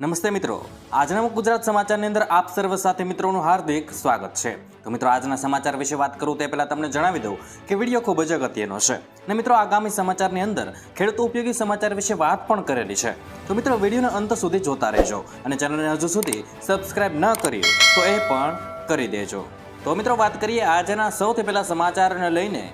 નમસ્તે મિત્રો. આજના ગુજરાત સમાચારની અંદર આપ સર્વ સાથે મિત્રોનું હાર્દિક સ્વાગત છે. તો મિત્રો, આજના સમાચાર વિશે વાત કરું તે પહેલાં તમને જણાવી દઉં કે વીડિયો ખૂબ જ અગત્યનો છે. ને મિત્રો, આગામી સમાચારની અંદર ખેડૂત ઉપયોગી સમાચાર વિશે વાત પણ કરેલી છે. તો મિત્રો, વિડીયોને અંત સુધી જોતા રહેજો અને ચેનલને હજુ સુધી સબસ્ક્રાઇબ ન કરી તો એ પણ કરી દેજો. તો મિત્રો, વાત કરીએ આજના સૌથી પહેલા સમાચારને લઈને.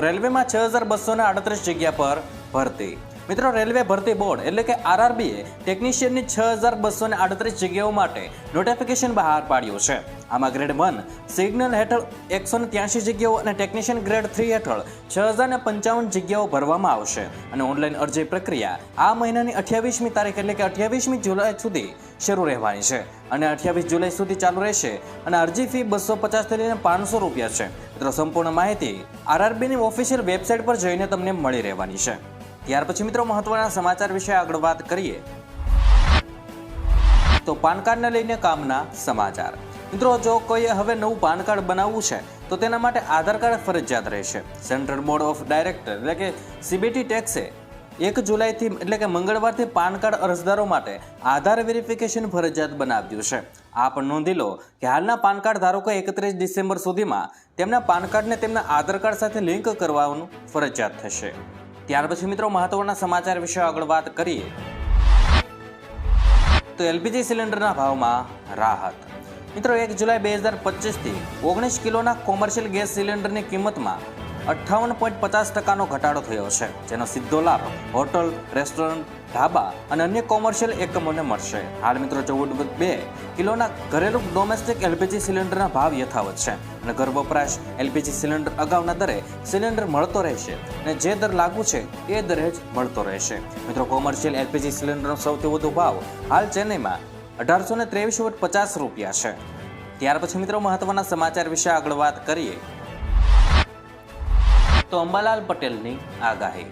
રેલવેમાં છ હજાર બસો ને આડત્રીસ જગ્યા પર ભરતી. મિત્રો, રેલવે ભરતી બોર્ડ એટલે કે આરઆરબીએ ટેકનિશિયનની છ હજાર બસો ને આડત્રીસ જગ્યાઓ માટે નોટિફિકેશન બહાર પાડ્યું છે. આમાં ગ્રેડ વન સિગ્નલ હેઠળ એકસો ને ત્યાંશી જગ્યાઓ અને ટેકનિશિયન ગ્રેડ થ્રી હેઠળ છ હજાર ને પંચાવન જગ્યાઓ ભરવામાં આવશે. અને ઓનલાઈન અરજી પ્રક્રિયા આ મહિનાની અઠ્યાવીસમી તારીખ એટલે કે અઠ્યાવીસમી જુલાઈ સુધી શરૂ રહેવાની છે. અને અઠ્યાવીસ જુલાઈ સુધી ચાલુ રહેશે અને અરજી ફી બસો પચાસથી લઈને પાંચસો રૂપિયા છે. મિત્રો, સંપૂર્ણ માહિતી આરઆરબીની ઓફિશિયલ વેબસાઇટ પર જઈને તમને મળી રહેવાની છે. ત્યાર પછી મિત્રો મહત્વના સમાચાર વિશે આગળ વાત કરીએ. તો પાન કાર્ડને લઈને કામના સમાચાર. મિત્રો, જો કોઈએ હવે નવું પાન કાર્ડ બનાવવું છે, તો તેના માટે આધાર કાર્ડ ફરજિયાત રહેશે. સેન્ટ્રલ બોર્ડ ઓફ ડાયરેક્ટર એટલે કે સીબીટી ટેક્સે એક જુલાઈથી એટલે કે મંગળવારથી પાન કાર્ડ અરજદારો માટે આધાર વેરિફિકેશન ફરજિયાત બનાવ્યું છે. આ પણ નોંધી લો કે હાલના પાન કાર્ડ ધારકો એકત્રીસ ડિસેમ્બર સુધીમાં તેમના પાન કાર્ડને તેમના આધાર કાર્ડ સાથે લિંક કરવાનું ફરજિયાત થશે. ત્યાર પછી મિત્રો મહત્વના સમાચાર વિશે આગળ વાત કરીએ. તો એલપીજી સિલિન્ડરના ભાવમાં રાહત. મિત્રો એક જુલાઈ બે હજાર પચીસથી ઓગણીસ કિલોના કોમર્શિયલ ગેસ સિલિન્ડરની કિંમતમાં અઠ્ઠાવન પોઈન્ટ પચાસ ટકાનો ઘટાડો થયો છે, જેનો સીધો લાભ હોટલ, રેસ્ટોરન્ટ ઢાબા અને અન્ય કોમર્શિયલ એકમોને મળશે. હાલ મિત્રો ચૌદ બે કિલોના ઘરેલું ડોમેસ્ટિક એલપીજી સિલિન્ડરના ભાવ યથાવત છે અને ઘર વપરાશ એલપીજી સિલિન્ડર અગાઉના દરે સિલિન્ડર મળતો રહેશે અને જે દર લાગુ છે એ દરે જ મળતો રહેશે. મિત્રો કોમર્શિયલ એલપીજી સિલિન્ડરનો સૌથી વધુ ભાવ હાલ ચેન્નઈમાં અઢારસો ને ત્રેવીસ પચાસ રૂપિયા છે. ત્યાર પછી મિત્રો મહત્વના સમાચાર વિશે આગળ વાત કરીએ. તો અંબાલાલ પટેલની આગાહી.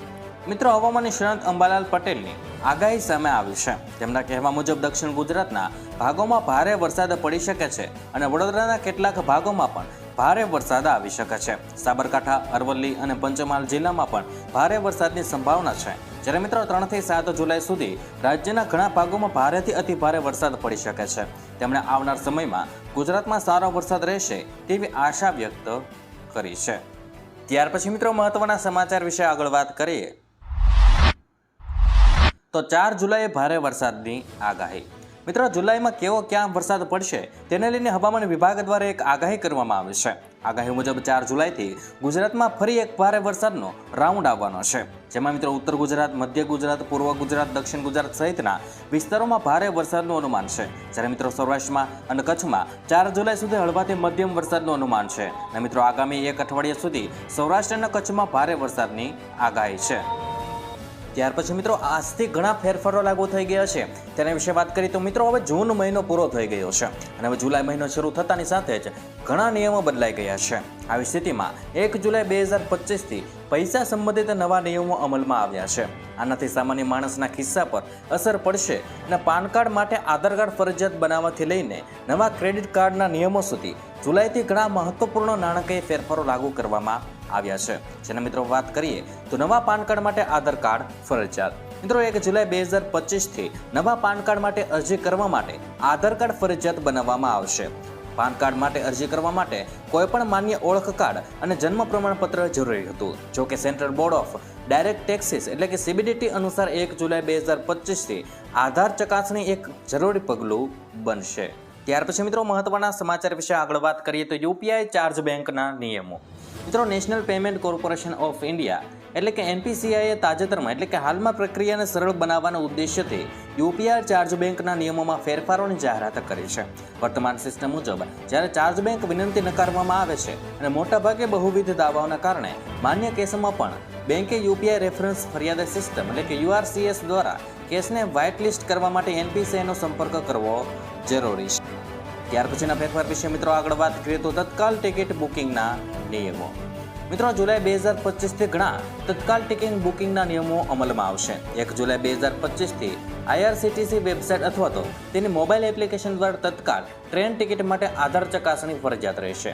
મિત્રો, હવામાન નિષ્ણાંત અંબાલાલ પટેલની આગાહી સામે આવી છે. તેમના કહેવા મુજબ, દક્ષિણ ગુજરાતના ભાગોમાં ભારે વરસાદ પડી શકે છે અને વડોદરાના કેટલાક ભાગોમાં પણ ભારે વરસાદ આવી શકે છે. સાબરકાંઠા, અરવલ્લી અને પંચમહાલ જિલ્લામાં પણ ભારે વરસાદની સંભાવના છે. જ્યારે મિત્રો, ત્રણથી સાત જુલાઈ સુધી રાજ્યના ઘણા ભાગોમાં ભારેથી અતિ ભારે વરસાદ પડી શકે છે. તેમણે આવનાર સમયમાં ગુજરાતમાં સારો વરસાદ રહેશે તેવી આશા વ્યક્ત કરી છે. ત્યાર પછી મિત્રો મહત્વના સમાચાર વિશે આગળ વાત કરીએ. તો ચાર જુલાઈએ ભારે વરસાદની આગાહી. મિત્રો, જુલાઈમાં કેવો ક્યાં વરસાદ પડશે તેને લઈને હવામાન વિભાગ દ્વારા એક આગાહી કરવામાં આવી છે. આગાહી મુજબ ચાર જુલાઈથી ગુજરાતમાં ફરી એક ભારે વરસાદનો રાઉન્ડ આવવાનો છે. જેમાં મિત્રો, ઉત્તર ગુજરાત, મધ્ય ગુજરાત, પૂર્વ ગુજરાત, દક્ષિણ ગુજરાત સહિતના વિસ્તારોમાં ભારે વરસાદનું અનુમાન છે. જ્યારે મિત્રો, સૌરાષ્ટ્રમાં અને કચ્છમાં ચાર જુલાઈ સુધી હળવાથી મધ્યમ વરસાદનું અનુમાન છે. અને મિત્રો, આગામી એક અઠવાડિયા સુધી સૌરાષ્ટ્ર અને કચ્છમાં ભારે વરસાદની આગાહી છે. ત્યાર પછી મિત્રો, આજથી ઘણા ફેરફારો લાગુ થઈ ગયા છે. તેના વિશે વાત કરીએ તો મિત્રો, હવે જૂન મહિનો પૂરો થઈ ગયો છે અને હવે જુલાઈ મહિનો શરૂ થતાની સાથે જ ઘણા નિયમો બદલાઈ ગયા છે. આવી સ્થિતિમાં એક જુલાઈ બે હજાર પચીસથી પૈસા સંબંધિત નવા નિયમો અમલમાં આવ્યા છે. આનાથી સામાન્ય માણસના ખિસ્સા પર અસર પડશે અને પાન કાર્ડ માટે આધાર કાર્ડ ફરજિયાત બનાવવાથી લઈને નવા ક્રેડિટ કાર્ડના નિયમો સુધી જુલાઈથી ઘણા મહત્વપૂર્ણ નાણાકીય ફેરફારો લાગુ કરવામાં આવ્યા છે. જેના મિત્રો વાત કરીએ તો નવા પાન કાર્ડ માટે આધાર કાર્ડ, ફરજિયાત. મિત્રો, એક જુલાઈ બે હજાર પચીસથી નવા પાન કાર્ડ માટે અરજી કરવા માટે આધાર કાર્ડ ફરજિયાત બનાવવામાં આવશે. પાન કાર્ડ માટે અરજી કરવા માટે કોઈપણ માન્ય ઓળખ કાર્ડ અને જન્મ પ્રમાણપત્ર જરૂરી હતું. જો કે central board of direct taxes એટલે કે સીબીડીટી અનુસાર એક જુલાઈ બે હજાર પચીસથી આધાર ચકાસણી એક જરૂરી પગલું બનશે. ત્યાર પછી મિત્રો, મહત્વના સમાચાર વિશે આગળ વાત કરીએ તો યુપીઆઈ ચાર્જ બેંકના નિયમો. મિત્રો national payment corporation of India એટલે કે એનપીસીઆઈએ તાજેતરમાં, એટલે કે હાલમાં પ્રક્રિયાને સરળ બનાવવાના ઉદ્દેશ્યથી યુપીઆઈ ચાર્જ બેંકના નિયમોમાં ફેરફારોની જાહેરાત કરી છે. વર્તમાન સિસ્ટમ મુજબ, જ્યારે ચાર્જ બેંક વિનંતી નકારવામાં આવે છે અને મોટાભાગે બહુવિધ દાવાઓના કારણે માન્ય કેસોમાં પણ બેંકે યુપીઆઈ રેફરન્સ ફરિયાદ સિસ્ટમ, એટલે કે યુઆરસીએસ દ્વારા કેસને વ્હાઇટ લિસ્ટ કરવા માટે એનપીસીઆઈનો સંપર્ક કરવો જરૂરી છે. ત્યાર પછીના ફેરફાર વિશે મિત્રો આગળ વાત કરીએ તો તત્કાલ ટિકિટ બુકિંગના નિયમો. મિત્રો જુલાઈ બે હજાર પચીસથી ઘણા તત્કાલ ટિકિટ બુકિંગના નિયમો અમલમાં આવશે. એક જુલાઈ બે હજાર પચીસથી આઈઆરસીટીસી વેબસાઇટ અથવા તો તેની મોબાઈલ એપ્લિકેશન દ્વારા તત્કાલ ટ્રેન ટિકિટ માટે આધાર ચકાસણી ફરજિયાત રહેશે.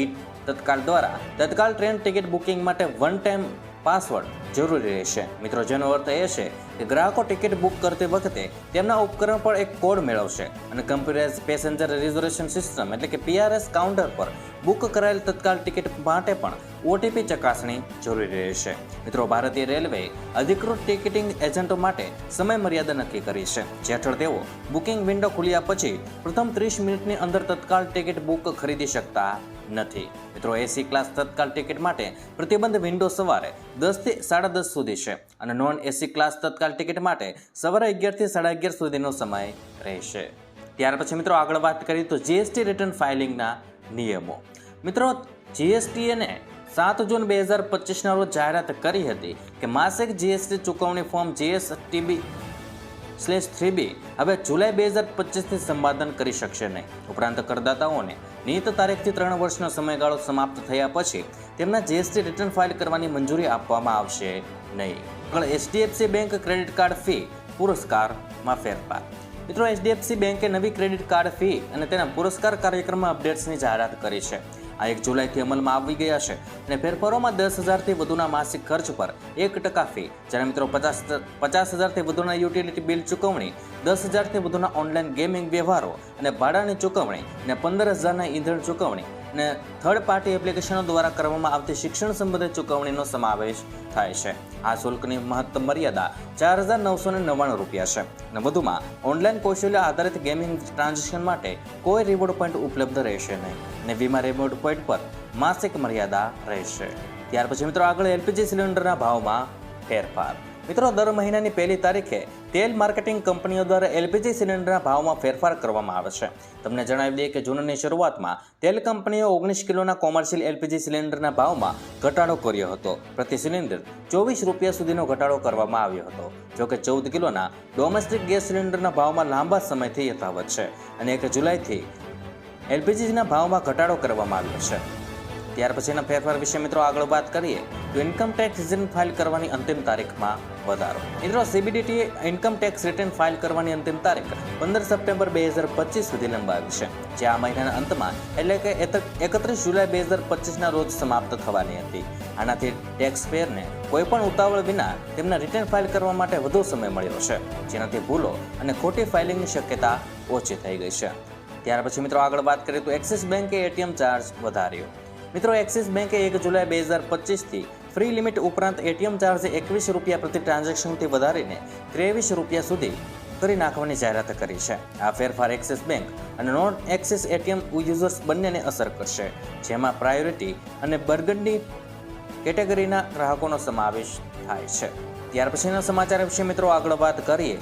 ઈ તત્કાલ દ્વારા તત્કાલ ટ્રેન ટિકિટ બુકિંગ માટે વન ટાઈમ પાસવર્ડ જરૂરી રહેશે. મિત્રો, જેનો અર્થ એ છે કે ગ્રાહકો ટિકિટ બુક કરતી વખતે તેમના ઉપકરણ પર એક કોડ મેળવશે અને કમ્પ્યુટરાઇઝ પેસેન્જર રિઝર્વેશન સિસ્ટમ એટલે કે પીઆરએસ કાઉન્ટર પર બુક કરાયેલ તત્કાલ ટિકિટ માટે પણ ઓટીપી ચકાસણી જરૂરી રહેશે. મિત્રો, ભારતીય રેલવે અધિકૃત ટિકિટિંગ એજન્ટો માટે સમય મર્યાદા નક્કી કરી છે. જે હેઠળ તેઓ બુકિંગ વિન્ડો ખુલ્યા પછી પ્રથમ ત્રીસ મિનિટની અંદર તત્કાલ ટિકિટ બુક ખરીદી શકતા નથી. મિત્રો, એસી ક્લાસ તત્કાલ ટિકિટ માટે પ્રતિબંધ વિન્ડો સવારે દસથી સાડા દસ સુધી છે અને non AC class Tatkal ticket માટે સવારે અગિયારથી સાડા અગિયાર સુધીનો સમય રહેશે. ત્યાર પછી મિત્રો, આગળ વાત કરીએ તો જીએસટી રિટર્ન ફાઇલિંગના નિયમો. મિત્રો જીએસટીએને સાત જૂન બે હજાર પચીસના રોજ જાહેરાત કરી હતી કે માસિક જીએસટી ચૂકવણી form GSTB slash three B હવે જુલાઈ બે હજાર પચીસથી સંપાદન કરી શકશે નહીં. ઉપરાંત કરદાતાઓને નિયત તારીખથી ત્રણ વર્ષનો સમયગાળો સમાપ્ત થયા પછી તેમના જીએસટી રિટર્ન ફાઇલ કરવાની મંજૂરી આપવામાં આવશે નહીં. આગળ HDFC bank credit card fee પુરસ્કારમાં ફેરફાર. મિત્રો એચડીએફસી બેંકે નવી ક્રેડિટ કાર્ડ ફી અને તેના પુરસ્કાર કાર્યક્રમમાં અપડેટ્સની જાહેરાત કરી છે. આ એક જુલાઈથી અમલમાં આવી ગયા છે અને ફેરફારોમાં દસ હજારથી વધુના માસિક ખર્ચ પર એક ટકા ફી. જ્યારે મિત્રો પચાસ પચાસ હજારથી વધુના યુટિલિટી બિલ ચૂકવણી, દસ હજારથી વધુના ઓનલાઈન ગેમિંગ વ્યવહારો અને ભાડાની ચૂકવણી અને પંદર હજારના ઈંધણ ચૂકવણી અને થર્ડ પાર્ટી એપ્લિકેશનો દ્વારા કરવામાં આવતી શિક્ષણ સંબંધિત ચૂકવણીનો સમાવેશ થાય છે. આ શુલ્કની મહત્તમ મર્યાદા ચાર હજાર નવસો ને નવ્વાણું રૂપિયા છે. અને વધુમાં ઓનલાઈન કૌશલ્ય આધારિત ગેમિંગ ટ્રાન્ઝેક્શન માટે કોઈ રિવોર્ડ પોઈન્ટ ઉપલબ્ધ રહેશે નહીં અને વીમા રિવોર્ડ પોઈન્ટ પર માસિક મર્યાદા રહેશે. ત્યાર પછી મિત્રો આગળ એલપીજી સિલિન્ડરના ભાવમાં ફેરફાર. મિત્રો, દર મહિનાની પહેલી તારીખે તેલ માર્કેટિંગ કંપનીઓ દ્વારા એલપીજી સિલિન્ડરના ભાવમાં ફેરફાર કરવામાં આવે છે. તમને જણાવી દઈએ કે જૂનની શરૂઆતમાં તેલ કંપનીઓ ઓગણીસ કિલોના કોમર્શિયલ એલપીજી સિલિન્ડરના ભાવમાં ઘટાડો કર્યો હતો. પ્રતિ સિલિન્ડર ચોવીસ રૂપિયા સુધીનો ઘટાડો કરવામાં આવ્યો હતો. જોકે ચૌદ કિલોના ડોમેસ્ટિક ગેસ સિલિન્ડરના ભાવમાં લાંબા સમયથી યથાવત છે અને એક જુલાઈથી એલપીજીના ભાવમાં ઘટાડો કરવામાં આવ્યો છે. ત્યાર પછીના ફેરફાર વિશે મિત્રો આગળ વાત કરીએ, તો ઇન્કમ ટેક્સ રિટર્ન ફાઇલ કરવાની અંતિમ તારીખમાં વધારો. મિત્રો સીબીડીટીએ ઇન્કમ ટેક્સ રિટર્ન ફાઇલ કરવાની અંતિમ તારીખ પંદર સપ્ટેમ્બર બે હજાર પચીસ સુધી લંબાવી છે. જે આ મહિનાના અંતમાં, એટલે કે એકત્રીસ જુલાઈ બે હજાર પચીસના રોજ સમાપ્ત થવાની હતી. આનાથી ટેક્સ પેયરને કોઈ પણ ઉતાવળ વિના તેમના રિટર્ન ફાઇલ કરવા માટે વધુ સમય મળ્યો છે. જેનાથી ભૂલો અને ખોટી ફાઇલિંગની શક્યતા ઓછી થઈ ગઈ છે. ત્યાર પછી મિત્રો આગળ વાત કરીએ તો એક્સિસ બેંકે એટીએમ ચાર્જ વધાર્યો. મિત્રો એક્સિસ બેંકે એક જુલાઈ બે હજાર પચીસથી ફ્રી લિમિટ ઉપરાંત એટીએમ ચાર્જ એકવીસ રૂપિયા પ્રતિ ટ્રાન્ઝેક્શનથી વધારીને ત્રેવીસ રૂપિયા સુધી કરી નાખવાની જાહેરાત કરી છે. આ ફેરફાર એક્સિસ બેંક અને નોન એક્સિસ એટીએમ યુઝર્સ બંનેને અસર કરશે, જેમાં પ્રાયોરિટી અને બર્ગનની કેટેગરીના ગ્રાહકોનો સમાવેશ થાય છે. ત્યાર પછીના સમાચાર વિશે મિત્રો આગળ વાત કરીએ.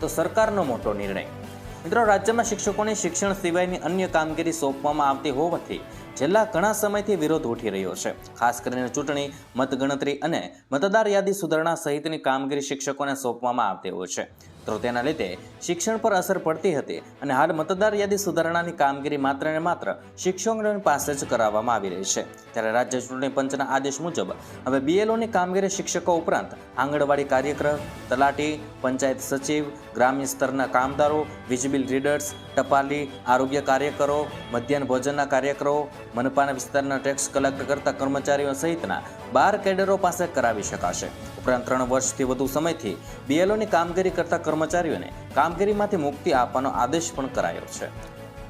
તો સરકારનો મોટો નિર્ણય. મિત્રો, રાજ્યમાં શિક્ષકોને શિક્ષણ સિવાયની અન્ય કામગીરી સોંપવામાં આવતી હોવાથી છેલ્લા ઘણા સમયથી વિરોધ ઉઠી રહ્યો છે. ખાસ કરીને ચૂંટણી, મતગણતરી અને મતદાર યાદી સુધારણા સહિતની કામગીરી શિક્ષકોને સોંપવામાં આવતી હોય છે. તો તેના લીધે શિક્ષણ પર અસર પડતી હતી અને હાલ મતદાર યાદી સુધારણાની કામગીરી માત્ર ને માત્ર શિક્ષકોની પાસે જ કરાવવામાં આવી રહી છે. ત્યારે રાજ્ય ચૂંટણી પંચના આદેશ મુજબ હવે બીએલઓની કામગીરી શિક્ષકો ઉપરાંત આંગણવાડી કાર્યક્રમ તલાટી, પંચાયત સચિવ, ગ્રામ્ય સ્તરના કામદારો, વીજબિલ રીડર્સ, ટપાલી, આરોગ્ય કાર્યકરો, મધ્યાહન ભોજનના કાર્યકરો, મનપાના વિસ્તારના ટેક્સ કલેક્ટ કરતા કર્મચારીઓ સહિતના બાર કેડરો પાસે કરાવી શકાશે. ઉપરાંત ત્રણ વર્ષથી વધુ સમયથી બીએલઓની કામગીરી કરતા કર્મચારીઓને કામગીરીમાંથી મુક્તિ આપવાનો આદેશ પણ કરાયો છે.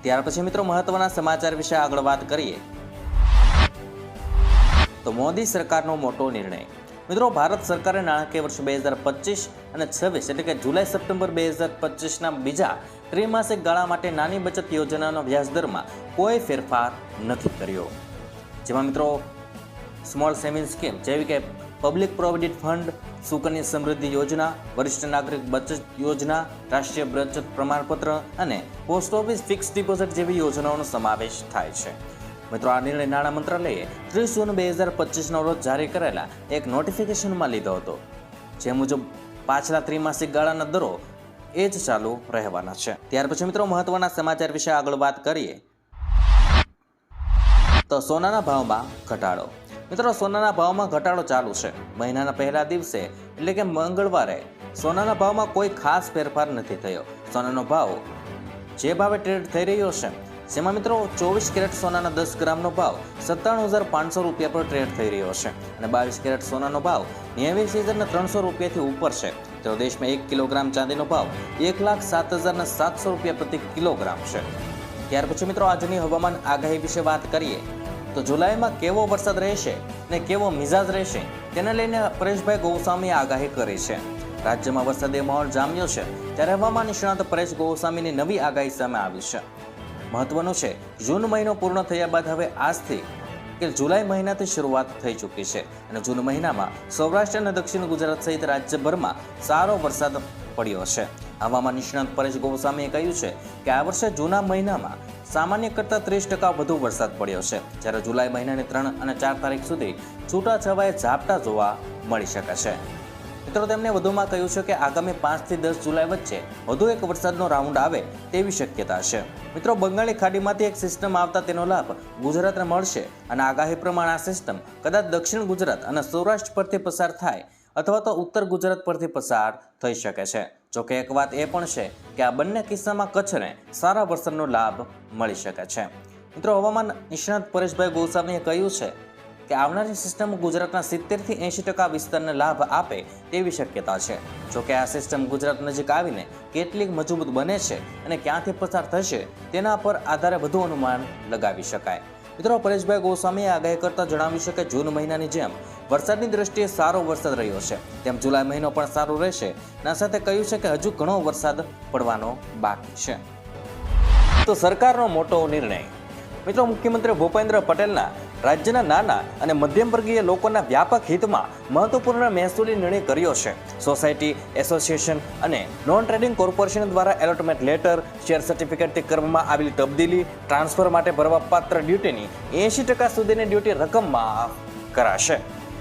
ત્યાર પછી મિત્રો મહત્વના સમાચાર વિશે આગળ વાત કરીએ. તો મોદી સરકારનો મોટો નિર્ણય. મિત્રો ભારત સરકારે નાણાકીય વર્ષ બે હજાર પચીસ અને છવ્વીસ એટલે કે જુલાઈ સપ્ટેમ્બર બે હજાર પચીસના બીજા ત્રિમાસિક ગાળા માટે નાની બચત યોજનાનો વ્યાજદરમાં કોઈ ફેરફાર નથી કર્યો. જેમાં મિત્રો સ્મોલ સેવિંગ સ્કીમ જેવી કે પબ્લિક પ્રોવિડન્ટ ફંડ સુકન્યા સમૃદ્ધિ યોજના, વરિષ્ઠ નાગરિક બચત યોજના, રાષ્ટ્રીય બચત પ્રમાણપત્ર અને પોસ્ટ ઓફિસ ફિક્સ ડિપોઝિટ જેવી યોજનાઓનો સમાવેશ થાય છે. મિત્રો, આ નિર્ણય નાણાં મંત્રાલયે ત્રીસ જૂન બે હજાર પચીસનો રોજ જારી કરેલા એક નોટિફિકેશનમાં લીધો હતો. જે મુજબ, પાછલા ત્રિમાસિક ગાળાના દરો એ જ ચાલુ રહેવાના છે. ત્યાર પછી મિત્રો, મહત્વના સમાચાર વિશે આગળ વાત કરીએ. તો સોનાના ભાવમાં ઘટાડો. મિત્રો, સોનાના ભાવમાં ઘટાડો ચાલુ છે. મહિનાના પહેલા દિવસે, એટલે કે મંગળવારે, સોનાના ભાવમાં કોઈ ખાસ ફેરફાર નથી થયો. સોનાનો ભાવ જે ભાવે ટ્રેડ થઈ રહ્યો છે, જેમાં મિત્રો ચોવીસ કેરેટ સોનાના દસ ગ્રામનો ભાવ સત્તાણું હજાર પાંચસો રૂપિયા પર ટ્રેડ થઈ રહ્યો છે. અને બાવીસ કેરેટ સોનાનો ભાવ નેવ્યાસી હજારના ત્રણસો રૂપિયાથી ઉપર છે. તો દેશમાં એક કિલોગ્રામ ચાંદીનો ભાવ એક લાખ સાત હજારના સાતસો રૂપિયા પ્રતિ કિલોગ્રામ છે. ત્યાર પછી મિત્રો, આજની હવામાન આગાહી વિશે વાત કરીએ. તો જુલાઈમાં કેવો વરસાદ રહેશે ને કેવો મિજાજ રહેશે, તેને લઈને પરેશભાઈ ગોસ્વામીએ આગાહી કરી છે. રાજ્યમાં વરસાદી માહોલ જામ્યો છે, ત્યારે હવામાન નિષ્ણાત પરેશ ગોસ્વામીની નવી આગાહી સામે આવી છે. મહત્વનું છે, જૂન મહિનો પૂર્ણ થયા બાદ હવે આજથી કે જુલાઈ મહિનાથી શરૂઆત થઈ ચૂકી છે અને જૂન મહિનામાં સૌરાષ્ટ્ર અને દક્ષિણ ગુજરાત સહિત રાજ્યભરમાં સારો વરસાદ પડ્યો છે. હવામાન નિષ્ણાંત પરેશ ગોસ્વામીએ કહ્યું છે કે આ વર્ષે જૂના મહિનામાં સામાન્ય કરતાં ત્રીસ ટકા વધુ વરસાદ પડ્યો છે. જ્યારે જુલાઈ મહિનાની ત્રણ અને ચાર તારીખ સુધી છૂટાછવાયે ઝાપટા જોવા મળી શકે છે. મિત્રો, તેમણે વધુમાં કહ્યું છે કે આગામી પાંચથી દસ જુલાઈ વચ્ચે વધુ એક વરસાદનો રાઉન્ડ આવે તેવી શક્યતા છે. મિત્રો, બંગાળી ખાડીમાંથી એક સિસ્ટમ આવતા તેનો લાભ ગુજરાતને મળશે અને આગાહી પ્રમાણે આ સિસ્ટમ કદાચ દક્ષિણ ગુજરાત અને સૌરાષ્ટ્ર પરથી પસાર થાય અથવા તો ઉત્તર ગુજરાત પરથી પસાર થઈ શકે છે. જોકે એક વાત એ પણ છે કે આ બંને કિસ્સામાં કચ્છને સારા વરસાદનો લાભ મળી શકે છે. મિત્રો, હવામાન નિષ્ણાત પરેશભાઈ ગોસામીએ કહ્યું છે કે આવનારી સિસ્ટમ ગુજરાતના સિત્તેરથી એંશી ટકા વિસ્તારને લાભ આપે તેવી શક્યતા છે. જોકે આ સિસ્ટમ ગુજરાત નજીક આવીને કેટલીક મજબૂત બને છે અને ક્યાંથી પસાર થશે તેના પર આધારે વધુ અનુમાન લગાવી શકાય. મિત્રો, પરેશભાઈ ગોસ્વામીએ આગાહી કરતા જણાવ્યું છે કે જૂન મહિનાની જેમ વરસાદની દ્રષ્ટિએ સારો વરસાદ રહ્યો છે. તેમ જુલાઈ મહિનો પણ સારો રહેશે. ના સાથે કહ્યું છે કે હજુ ઘણો વરસાદ પડવાનો બાકી છે. તો સરકારનો મોટો નિર્ણય. મિત્રો, મુખ્યમંત્રી ભૂપેન્દ્ર પટેલના રાજ્યના નાના અને મધ્યમ વર્ગીય લોકોના વ્યાપક હિતમાં મહત્વપૂર્ણ મહેસૂલી નિર્ણય કર્યો છે. સોસાયટી, એસોસિએશન અને નોન ટ્રેડિંગ કોર્પોરેશન દ્વારા એલોટમેન્ટ લેટર, શેર સર્ટિફિકેટથી કરવામાં આવેલી તબદીલી, ટ્રાન્સફર માટે ભરવાપાત્ર ડ્યુટીની એંશી ટકા સુધીની ડ્યુટી રકમ માફ કરાશે.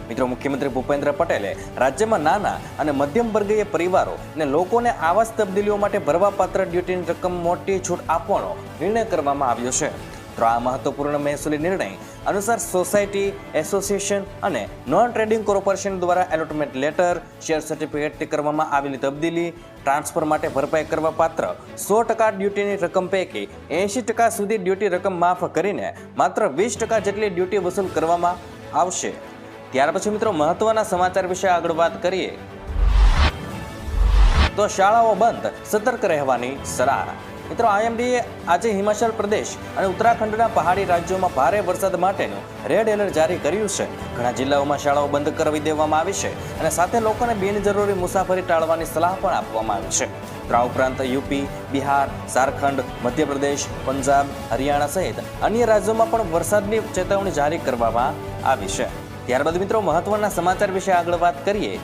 મિત્રો, મુખ્યમંત્રી ભૂપેન્દ્ર પટેલે રાજ્યમાં નાના અને મધ્યમ વર્ગીય પરિવારો અને લોકોને આવાસ તબદીલીઓ માટે ભરવાપાત્ર ડ્યુટીની રકમ મોટી છૂટ આપવાનો નિર્ણય કરવામાં આવ્યો છે. તો આ મહત્વપૂર્ણ મહેસૂલી નિર્ણય અનુસાર સોસાયટી, એસોસિએશન અને નોન ટ્રેડિંગ કોર્પોરેશન દ્વારા એલોટમેન્ટ લેટર શેર સર્ટિફિકેટથી કરવામાં આવેલી તબદીલી ટ્રાન્સફર માટે ભરપાઈ કરવા પાત્ર, સો ટકા ડ્યુટીની રકમ પૈકી એંશી ટકા સુધી ડ્યુટી રકમ માફ કરીને માત્ર વીસ ટકા જેટલી ડ્યુટી વસૂલ કરવામાં આવશે. ત્યાર પછી મિત્રો મહત્વના સમાચાર વિશે આગળ વાત કરીએ. તો શાળાઓ બંધ, સતર્ક રહેવાની સલાહ. મિત્રો આઈએમડીએ આજે હિમાચલ પ્રદેશ અને ઉત્તરાખંડના પહાડી રાજ્યોમાં ભારે વરસાદ માટેનું રેડ એલર્ટ જારી કર્યું છે. ઘણા જિલ્લાઓમાં શાળાઓ બંધ કરાવી દેવામાં આવી છે અને સાથે લોકોને બિનજરૂરી મુસાફરી ટાળવાની સલાહ પણ આપવામાં આવી છે. આ ઉપરાંત યુપી, બિહાર, ઝારખંડ, મધ્યપ્રદેશ, પંજાબ, હરિયાણા સહિત અન્ય રાજ્યોમાં પણ વરસાદની ચેતવણી જારી કરવામાં આવી છે. ત્યારબાદ મિત્રો, મહત્વના સમાચાર વિશે આગળ વાત કરીએ.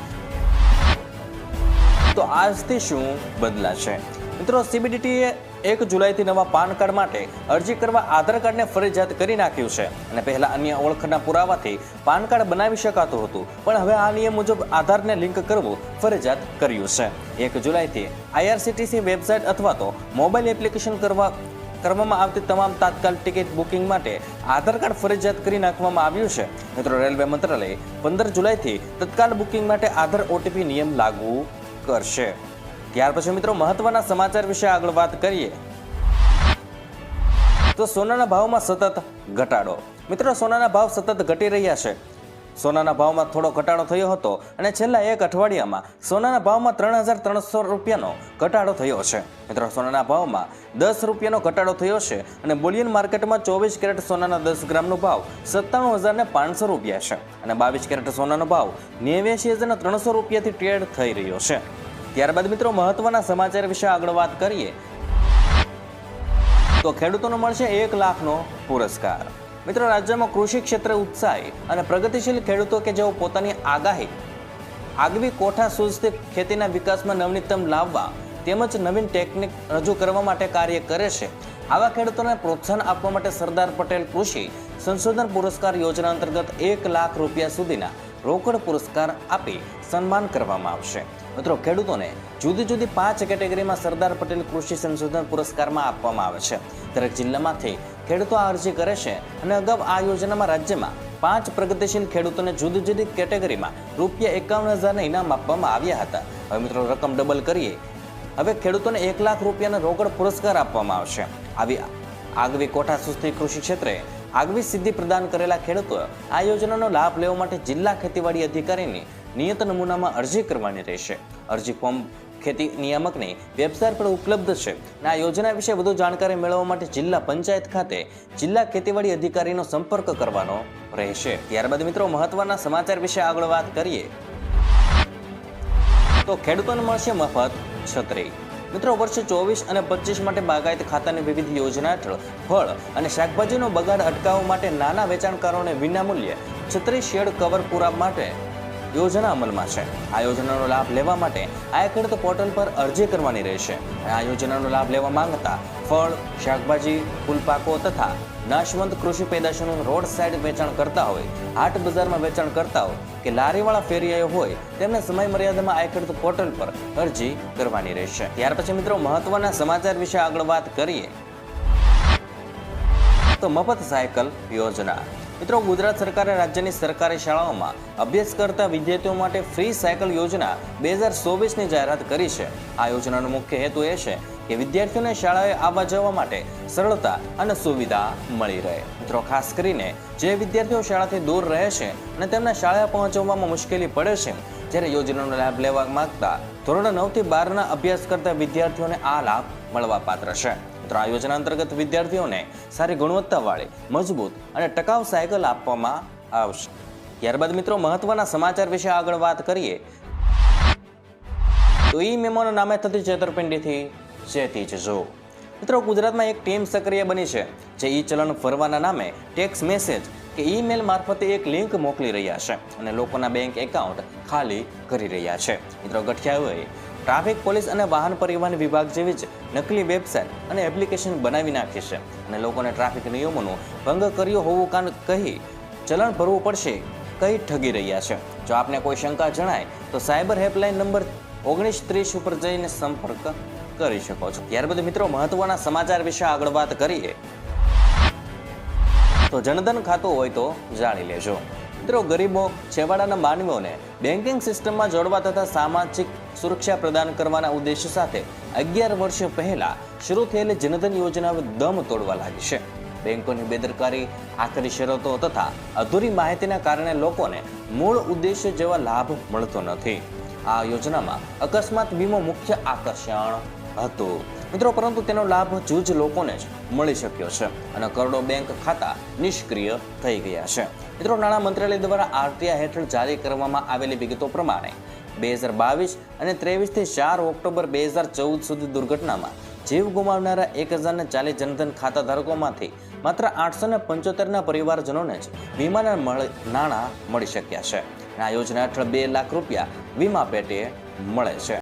તો આજથી શું બદલાશે? મિત્રો સીબીડીટીએ એક જુલાઈથી નવા પાન કાર્ડ માટે અરજી કરવા આધાર કાર્ડને ફરજિયાત કરી નાખ્યું છે. અને પહેલા અન્ય ઓળખના પુરાવાથી પાન કાર્ડ બનાવી શકાતું હતું, પણ હવે આ નિયમ મુજબ આધારને લિંક કરવું ફરજિયાત કર્યું છે. એક જુલાઈથી આઈઆરસીટીસી વેબસાઇટ અથવા તો મોબાઈલ એપ્લિકેશન કરવા કરવામાં આવતી તમામ તાત્કાલિક ટિકિટ બુકિંગ માટે આધાર કાર્ડ ફરજિયાત કરી નાખવામાં આવ્યું છે. મિત્રો, રેલવે મંત્રાલય પંદર જુલાઈથી તત્કાલ બુકિંગ માટે આધાર ઓટીપી નિયમ લાગુ કરશે. ત્યાર પછી મિત્રો મહત્વના સમાચાર વિશે આગળ વાત કરીએ. તો સોનાના ભાવમાં સતત ઘટાડો. મિત્રો, સોનાના ભાવ સતત ઘટી રહ્યા છે. સોનાના ભાવમાં થોડો ઘટાડો થયો હતો અને છેલ્લા એક અઠવાડિયામાં સોનાના ભાવમાં ત્રણ હજાર ત્રણસો રૂપિયાનો ઘટાડો થયો છે. મિત્રો, સોનાના ભાવમાં દસ રૂપિયાનો ઘટાડો થયો છે અને બુલિયન માર્કેટમાં ચોવીસ કેરેટ સોનાના દસ ગ્રામનો ભાવ સત્તાણું હજારને પાંચસો રૂપિયા છે અને બાવીસ કેરેટ સોનાનો ભાવ નેવ્યાસી હજારના ત્રણસો રૂપિયાથી ટ્રેડ થઈ રહ્યો છે. ત્યારબાદ મિત્રો મહત્વના સમાચાર વિશે આગળ વાત કરીએ. તો ખેડૂતોને મળશે એક લાખનો પુરસ્કાર. મિત્રો, રાજ્યમાં કૃષિ ક્ષેત્રે ઉત્સાહી અને પ્રગતિશીલ ખેડૂતો કે જેઓ પોતાની આગાહી, આગવી કોઠા સૂઝથી ખેતીના વિકાસમાં નવનીતમ લાવવા તેમજ નવીન ટેકનિક રજૂ કરવા માટે કાર્ય કરે છે, આવા ખેડૂતોને પ્રોત્સાહન આપવા માટે સરદાર પટેલ કૃષિ સંશોધન પુરસ્કાર યોજના અંતર્ગત એક લાખ રૂપિયા સુધીના રોકડ પુરસ્કાર આપી સન્માન કરવામાં આવશે. મિત્રો, ખેડૂતોને જુદી જુદી પાંચ કેટેગરીમાં સરદાર પટેલ કૃષિ સંશોધન પુરસ્કારમાં આપવામાં આવે છે. દરેક જિલ્લામાંથી ખેડૂતો આ અરજી કરે છે અને અગાઉ આ યોજનામાં રાજ્યમાં પાંચ પ્રગતિશીલ ખેડૂતોને જુદી જુદી કેટેગરીમાં રૂપિયા એકાવન હજારના ઇનામ આપવામાં આવ્યા હતા. હવે મિત્રો, રકમ ડબલ કરીએ. હવે ખેડૂતોને એક લાખ રૂપિયાના રોકડ પુરસ્કાર આપવામાં આવશે. આવી આગવી કોઠા સુસ્તી કૃષિ ક્ષેત્રે આગવી સિદ્ધિ પ્રદાન કરેલા ખેડૂતો આ યોજનાનો લાભ લેવા માટે જિલ્લા ખેતીવાડી અધિકારીની નિયત નમૂનામાં અરજી કરવાની રહેશે. અરજી ફોર્મ ખેતી નિયામકની વેબસાઇટ પર ઉપલબ્ધ છે અને આ યોજના વિશે વધુ જાણકારી મેળવવા માટે જિલ્લા પંચાયત ખાતે જિલ્લા ખેતીવાડી અધિકારીનો સંપર્ક કરવાનો રહેશે. ત્યારબાદ મિત્રો, મહત્વના સમાચાર વિશે આગળ વાત કરીએ. તો ખેડૂતોને મળશે મફત છત્રી. મિત્રો, વર્ષ ચોવીસ અને પચીસ માટે બાગાયત ખાતાની વિવિધ યોજના હેઠળ ફળ અને શાકભાજીનો બગાડ અટકાવવા માટે નાના વેચાણકારોને વિનામૂલ્યે છત્રી શેડ કવર પૂરા માટે યોજના અમલમાં છે. આ યોજનાનો લાભ લેવા માટે આ ખેડૂત પોર્ટલ પર અરજી કરવાની રહેશે. આ યોજનાનો લાભ લેવા માંગતા ફળ, શાકભાજી, ફૂલપાકો તથા નાશવંત કૃષિ પેદાશોનું રોડ સાઇડ વેચાણ કરતા હોય, હાટ બજારમાં વેચાણ કરતા હોય કે લારીવાળા ફેરિયાઓ હોય, તેમને સમય મર્યાદામાં આ પોર્ટલ પર અરજી કરવાની રહેશે. ત્યાર પછી મિત્રો, મહત્વના સમાચાર વિશે આગળ વાત કરીએ. તો મફત સાયકલ યોજના. મિત્રો, ગુજરાત સરકારે રાજ્યની સરકારી શાળાઓમાં અભ્યાસ કરતા વિદ્યાર્થીઓ માટે ફ્રી સાયકલ યોજના બે હજાર ચોવીસની જાહેરાત કરી છે. આ યોજનાનો મુખ્ય હેતુ એ છે કે વિદ્યાર્થીઓને શાળાએ આવવા જવા માટે સરળતા અને સુવિધા મળી રહે. મિત્રો, ખાસ કરીને જે વિદ્યાર્થીઓ શાળાથી દૂર રહે છે અને તેમને શાળાએ પહોંચવામાં મુશ્કેલી પડે છે, જ્યારે યોજનાનો લાભ લેવા માંગતા ધોરણ નવથી બારના અભ્યાસ કરતા વિદ્યાર્થીઓને આ લાભ મળવા પાત્ર છે. મિત્રો આ યોજના અંતર્ગત વિદ્યાર્થીઓને સારી ગુણવત્તાવાળી મજબૂત અને ટકાઉ સાયકલ આપવામાં આવશે. ત્યારબાદ મિત્રો, મહત્વના સમાચાર વિશે આગળ વાત કરીએ. તો ઈ મેમોના નામે થતી છેતરપિંડીથી ચેતી જજો મિત્રો, ગુજરાતમાં એક ટીમ સક્રિય બની છે, જે ઈ ચલણ ફરવાના નામે ટેક્સ મેસેજ કે ઈમેલ મારફતે એક લિંક મોકલી રહ્યા છે અને લોકોના બેંક એકાઉન્ટ ખાલી કરી રહ્યા છે. મિત્રો, ગઠિયાઓએ ટ્રાફિક પોલીસ અને વાહન પરિવહન વિભાગ જેવી જ નકલી વેબસાઇટ અને એપ્લિકેશન બનાવી નાખી છે અને લોકોને ટ્રાફિક નિયમોનો ભંગ કર્યો હોવું કાન કહી ચલણ ભરવું પડશે કઈ ઠગી રહ્યા છે. જો આપને કોઈ શંકા જણાય, તો સાયબર હેલ્પલાઇન નંબર ઓગણીસ ત્રીસ ઉપર જઈને સંપર્ક કરી શકો છો. ત્યારબાદ મિત્રો, મહત્વના સમાચાર વિશે આગળ વાત કરીએ. તો જનધન ખાતું હોય તો જાણી લેજો. મિત્રો, ગરીબો, છેવાડાના માનવીઓને બેન્કિંગ સિસ્ટમમાં જોડવા તથા સામાજિક સુરક્ષા પ્રદાન કરવાના ઉદ્દેશ્ય સાથે અગિયાર વર્ષ પહેલા શરૂ થયેલી જનધન યોજના દમ તોડવા લાગી છે. બેંકોની બેદરકારી આકરી શરતો તથા અધૂરી માહિતીના કારણે લોકોને મૂળ ઉદ્દેશ્ય જેવા લાભ મળતો નથી. આ યોજનામાં અકસ્માત વીમો મુખ્ય આકર્ષણ હતું. મિત્રો, પરંતુ તેનો લાભ જૂજ લોકોને જ મળી શક્યો છે અને કરોડો બેંક ખાતા નિષ્ક્રિય થઈ ગયા છે. મિત્રો, નાણાં મંત્રાલય દ્વારા આરટીઆઈ હેઠળ જારી કરવામાં આવેલી વિગતો પ્રમાણે બે હજાર બાવીસ અને ત્રેવીસથી ચાર ઓક્ટોબર બે હજાર ચૌદ સુધી દુર્ઘટનામાં જીવ ગુમાવનારા એક હજારને ચાલીસ જનધન ખાતા ધારકોમાંથી માત્ર આઠસો ને પંચોતેરના પરિવારજનોને જ વીમાના નાણાં મળી શક્યા છે. આ યોજના હેઠળ બે લાખ રૂપિયા વીમા પેટે મળે છે.